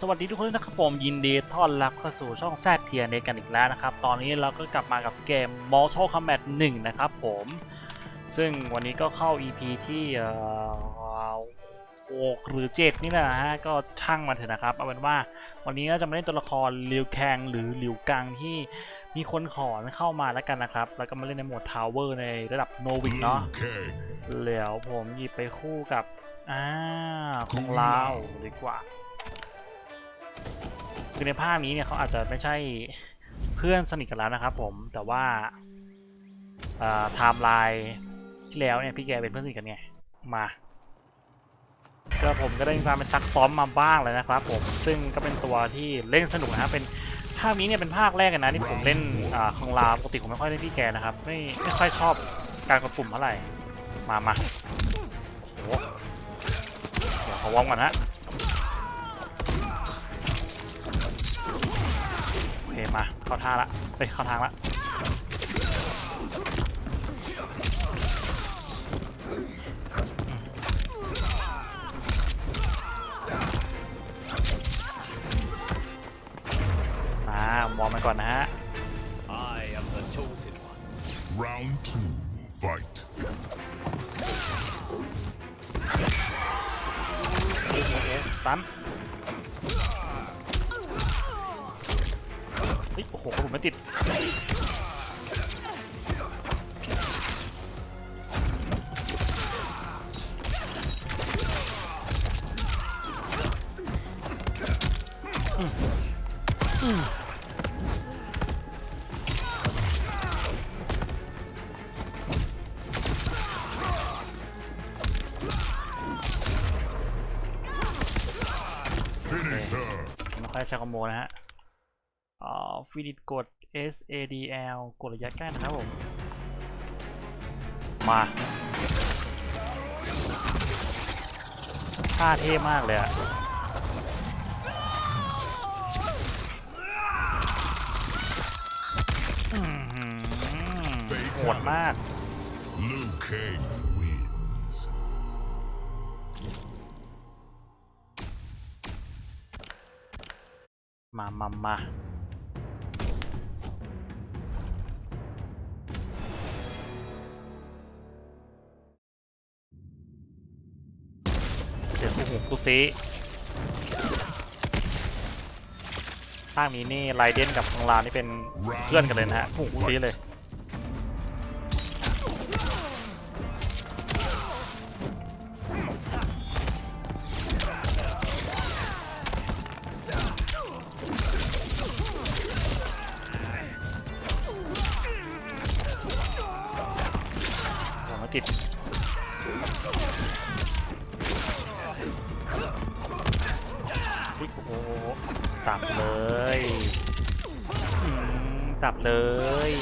สวัสดีทุกคนนะครับผมยินดีต้อนรับเข้าสู่ช่องแซดเทียนกันอีกแล้วนะครับ ตอนนี้เราก็กลับมากับเกม Mortal Kombat 1 นะครับผม ซึ่งวันนี้ก็เข้า EP ที่เอ่อหกหรือ7นี่แหละนะฮะ ก็ช่างมาเถอะนะครับ เอาเป็นว่าวันนี้เราจะมาเล่นตัวละครลิวแคงหรือหลิวกังที่มีคนขอเข้ามาแล้วกันนะครับ แล้วก็มาเล่นในโหมดทาวเวอร์ในระดับโนวิกเนาะ Okay. แล้วผมหยิบไปคู่กับอ่าของลาวดีกว่า คือในภาคนี้เนี่ยเขาอาจจะไม่ใช่เพื่อนสนิทกันแล้วนะครับ ผมแต่ว่าไทม์ไลน์ที่แล้วเนี่ยพี่แกเป็นเพื่อนสนิทกันไงมาก็ผมก็ได้มีการเป็นซักซ้อมมาบ้างเลยนะครับ ผมซึ่งก็เป็นตัวที่เล่นสนุกนะครับเป็นภาคนี้เนี่ยเป็นภาคแรกนะที่ผมเล่นอของลาปกติผมไม่ค่อยเล่นพี่แกนะครับไม่ไม่ค่อยชอบการกดปุ่มเท่าไหร่มามาโอ้เดี๋ยวขอวอมก่อนฮะ มา เข้าท่าละไปเข้าทางละมาวอร์มไปก่อนนะฮะ I am the chosen one. Round two. Fight. โอ้โหตัน โอ้โหกระสุนไม่ติด Finish her. ไม่ค่อยใช้คอมโบนะฮะอ่า ฟินิตกด S A D L กดระยะใกล้นะครับผม มาท่าเท่มากเลยอะอื้อหือโหดมาก Liu Kang wins. มามามา ซีภาคนี้นี่ไรเดนกับของลาวนี่เป็นเพื่อนกันเลยนะฮะคู่หูคู่ซีเลย อุ๊ยโอ้โหจับเลยอืมจับเลย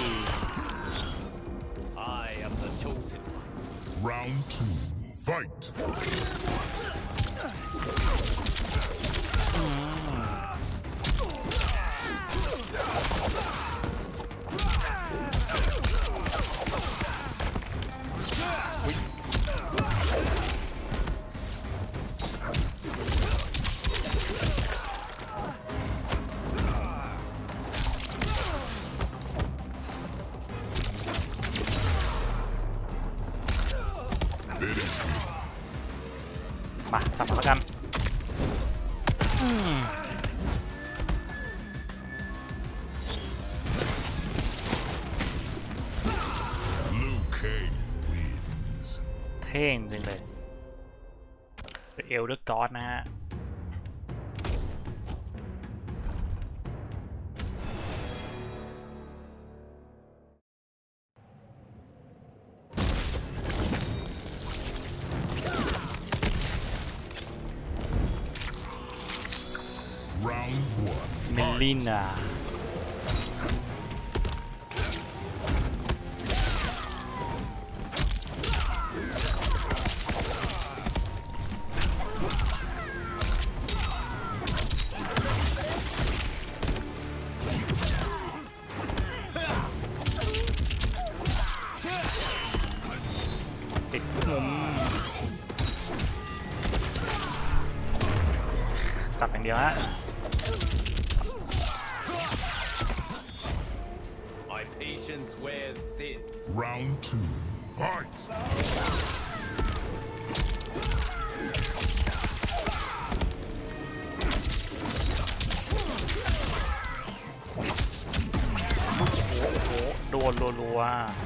I am the chosen one. Round two. Fight. อื ลเดอร์กอดนะฮะ Round one. มิลลินา เดียวเดียวฮะ My patience wears thin. Round two. Fight! โอ้โหโดนรัว Finish.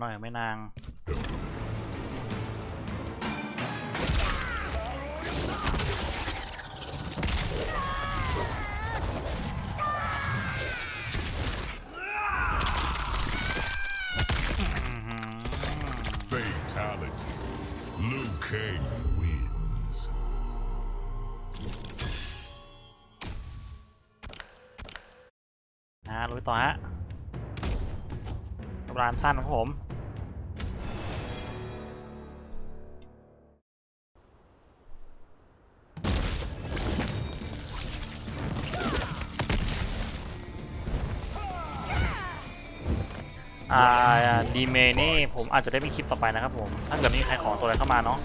หน่อยไม่นาง Fatality. Liu Kang wins. นะลุยต่อฮะร้านสั้นของผม อ่าดีเมนี่ผมอาจจะได้เป็นคลิปต่อไปนะครับผม ถ้าเกิดมีใครขอตัวอะไรเข้ามาเนาะ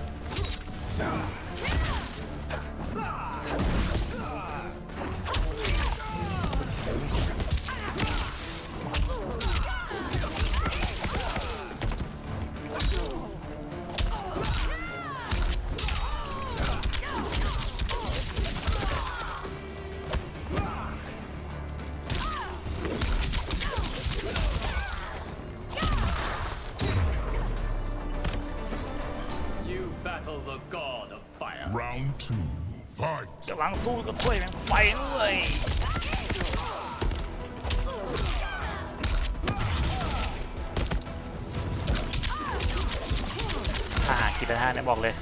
ลังสู้กับถ้วยแมงไปเลยอาหารกินไปท่าเนี่ยบอกเลย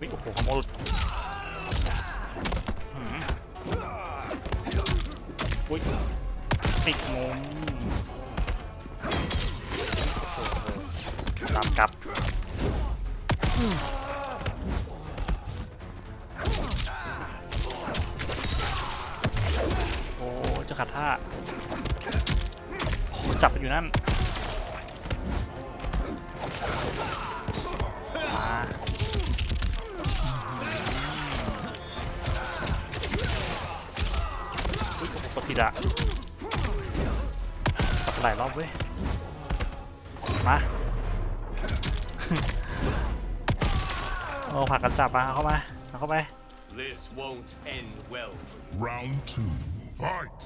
วิ่งโอ้โหขโมยอุ้ยติดมุมตามกลับโอ้จะขัดท่าจับมันอยู่นั่น ดผิดอะกดหลายรอบเว้ย มา โอ้ผักกันจับมาเอาเข้ามาเอาเข้าไป This won't end well. Round two. Fight!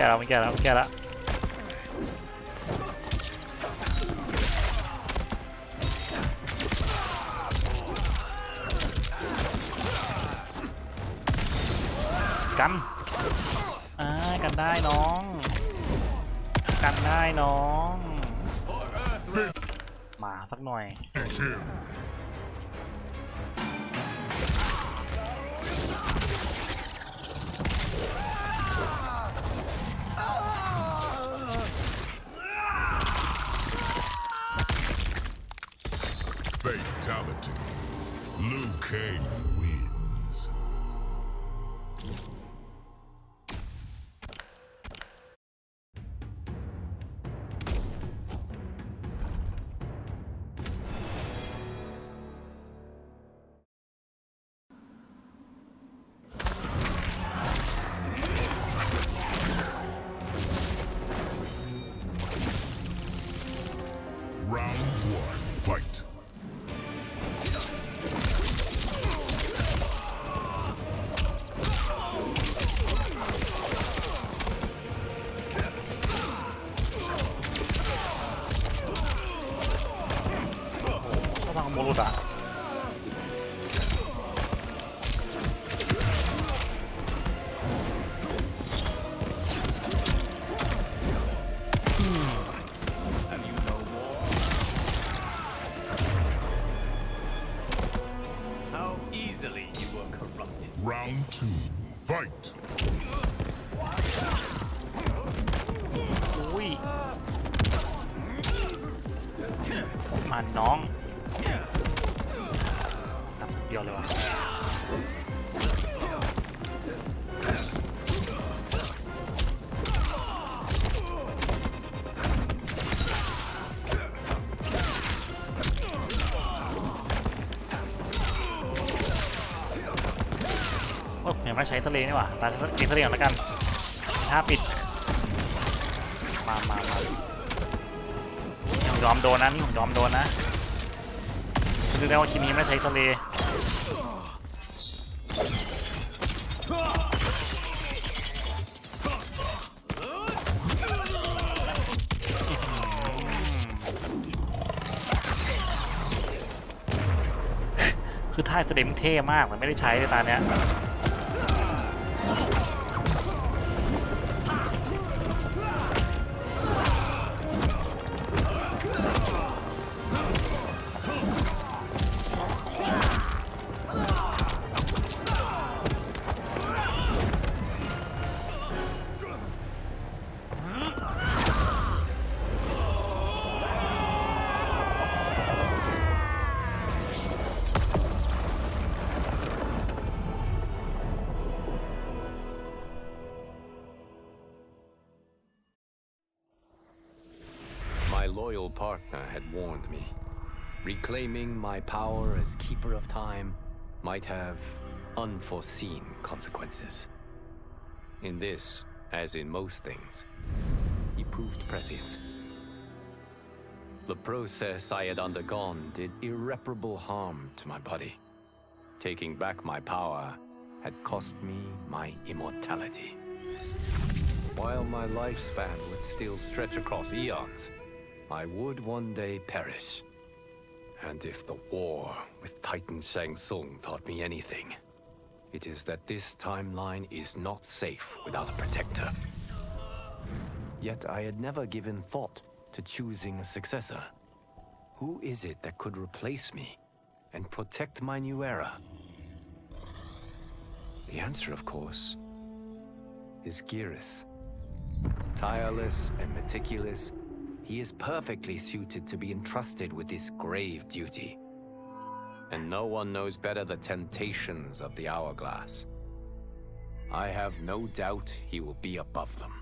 ก่แล้วมันแก่แล้วมันแก่แล้วกันอ่ากันได้น้อง กันได้น้อง มาสักหน่อย Fatality. Liu Kang wins. Two, fight. อุ้ยมั ไม่ใช้ทะเลนี่หว่าตาตีทะเลก่อนแล้วกันถ้าปิด มามามาผมยอมโดนนะนี่ผมยอมโดนนะคือได้ว่าคินี้ไม่ใช้ทะเลคือท่าเสด็จมันเท่มากมันไม่ได้ใช้เลยตาเนี้ย Oh! Loyal partner had warned me. Reclaiming my power as Keeper of Time might have unforeseen consequences. In this, as in most things, he proved prescient. The process I had undergone did irreparable harm to my body. Taking back my power had cost me my immortality. While my lifespan would still stretch across eons, I would one day perish. And if the war with Titan Shang Tsung taught me anything, it is that this timeline is not safe without a protector. Yet I had never given thought to choosing a successor. Who is it that could replace me and protect my new era? The answer, of course, is Geras. Tireless and meticulous, he is perfectly suited to be entrusted with this grave duty. And no one knows better the temptations of the hourglass. I have no doubt he will be above them.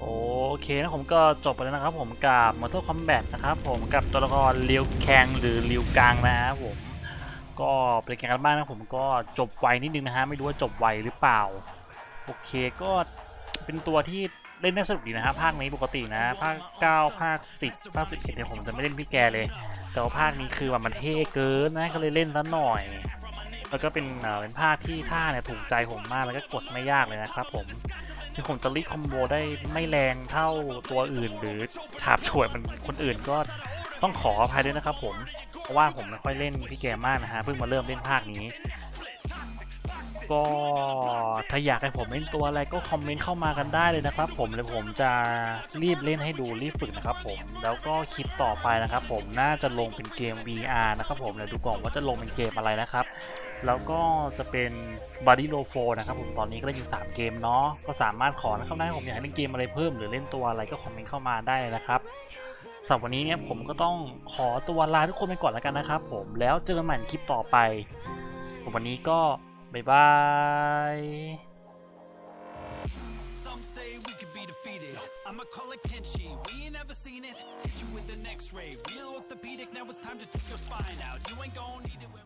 โอเคนะผมก็จบไปแล้วนะครับผมกับ Mortal Kombat นะครับผมกับตัวละครเลียวแคงหรือเลียวกังนะครับผม ก็เป็นเกมกันบ้างนะผมก็จบไวนิดนึงนะฮะไม่รู้ว่าจบไวหรือเปล่า โอเคก็เป็นตัวที่เล่นได้สนุกดีนะฮะภาคนี้ปกตินะ ภาค 9 ภาค 10 ภาค 11เนี่ยผมจะไม่เล่นพี่แกเลย แต่ว่าภาคนี้คือว่ามันเท่เกินนะก็เลยเล่นซะหน่อย แล้วก็เป็นเอ่อเป็นภาคที่ท่าเนี่ยถูกใจผมมากแล้วก็กดไม่ยากเลยนะครับผมถึงผมจะรีคอมโบได้ไม่แรงเท่าตัวอื่น หรือฉาบฉวยมันคนอื่นก็ ต้องขออภัยด้วยนะครับผม เพราะว่าผมไม่ค่อยเล่นพี่แกมากนะฮะ เพิ่งมาเริ่มเล่นภาคนี้ ก็ถ้าอยากให้ผมเล่นตัวอะไรก็คอมเมนต์เข้ามากันได้เลยนะครับ ผมเดี๋ยวผมจะรีบเล่นให้ดูรีบฝึกนะครับผม แล้วก็คลิปต่อไปนะครับผมน่าจะลงเป็นเกม VR นะครับผมเดี๋ยวดูก่อนว่าจะลงเป็นเกมอะไรนะครับแล้วก็จะเป็นบ o ดี้โลโฟนะครับผมตอนนี้ก็เล่นอยู่ 3 เกมเนาะก็สามารถขอเข้าได้ผมอยากเล่นเกมอะไรเพิ่มหรือเล่นตัวอะไรก็คอมเมนต์เข้ามาได้เลยนะครับ สำหรับวันนี้เนี่ยผมก็ต้องขอตัวลาทุกคนไปก่อนแล้วกันนะครับผมแล้วเจอกันใหม่ในคลิปต่อไปวันนี้ก็บ๊ายบาย I'ma call it Kenshi. We ain't never seen it. Hit you with the next ray. Real orthopedic. Now it's time to take your spine out. You ain't gon' need it. when-